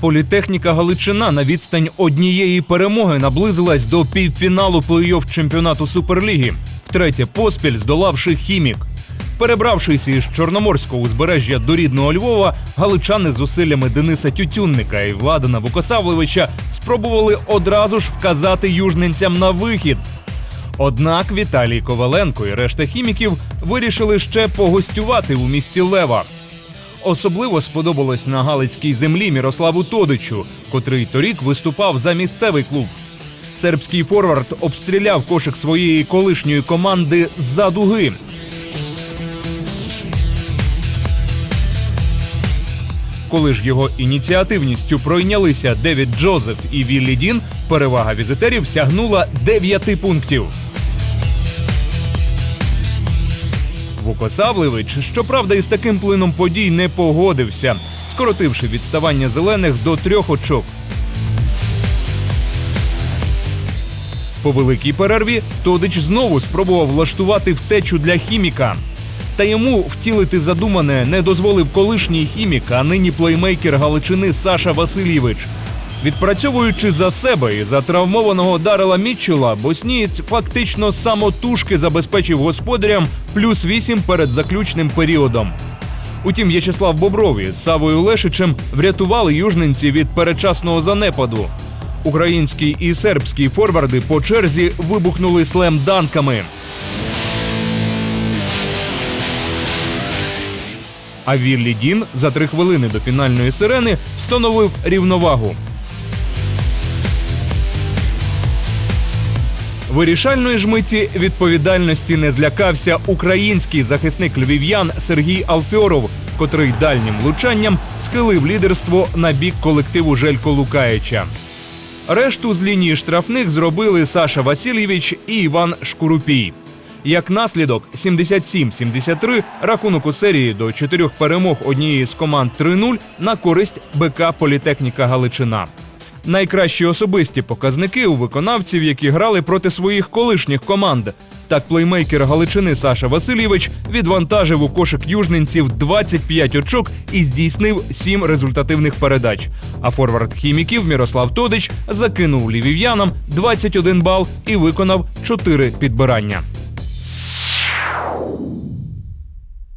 Політехніка Галичина на відстань однієї перемоги наблизилась до півфіналу плей-офф чемпіонату Суперліги, втретє поспіль здолавши хімік. Перебравшись із Чорноморського узбережжя до рідного Львова, галичани з зусиллями Дениса Тютюнника і Владана Вукосавлевича спробували одразу ж вказати южненцям на вихід. Однак Віталій Коваленко і решта хіміків вирішили ще погостювати у місті Лева. Особливо сподобалось на галицькій землі Мірославу Тодичу, котрий торік виступав за місцевий клуб. Сербський форвард обстріляв кошик своєї колишньої команди з-за дуги. Коли ж його ініціативністю пройнялися Девід Джозеф і Віллі Дін, перевага візитерів сягнула 9 пунктів. Вукосавлевич, щоправда, із таким плином подій не погодився, скоротивши відставання зелених до трьох очок. По великій перерві Тодич знову спробував влаштувати втечу для хіміка. Та йому втілити задумане не дозволив колишній хімік, а нині плеймейкер Галичини Саша Васильєвич. Відпрацьовуючи за себе і за травмованого Дарела Мітчела, боснієць фактично самотужки забезпечив господарям плюс 8 перед заключним періодом. Утім, В'ячеслав Боброві з Савою Лешичем врятували южненці від передчасного занепаду. Український і сербський форварди по черзі вибухнули слем-данками. А Віллі Дін за три хвилини до фінальної сирени встановив рівновагу. Вирішальної ж миті відповідальності не злякався український захисник львів'ян Сергій Алфьоров, котрий дальнім влучанням схилив лідерство на бік колективу Желько Лукаєча. Решту з лінії штрафних зробили Саша Васильєвич і Іван Шкурупій. Як наслідок, 77-73 рахунок у серії до чотирьох перемог однієї з команд 3-0 на користь БК Політехніка Галичина. Найкращі особисті показники у виконавців, які грали проти своїх колишніх команд. Так, плеймейкер Галичини Саша Васильєвич відвантажив у кошик южненців 25 очок і здійснив 7 результативних передач. А форвард хіміків Мірослав Тодич закинув лівів'янам 21 бал і виконав 4 підбирання.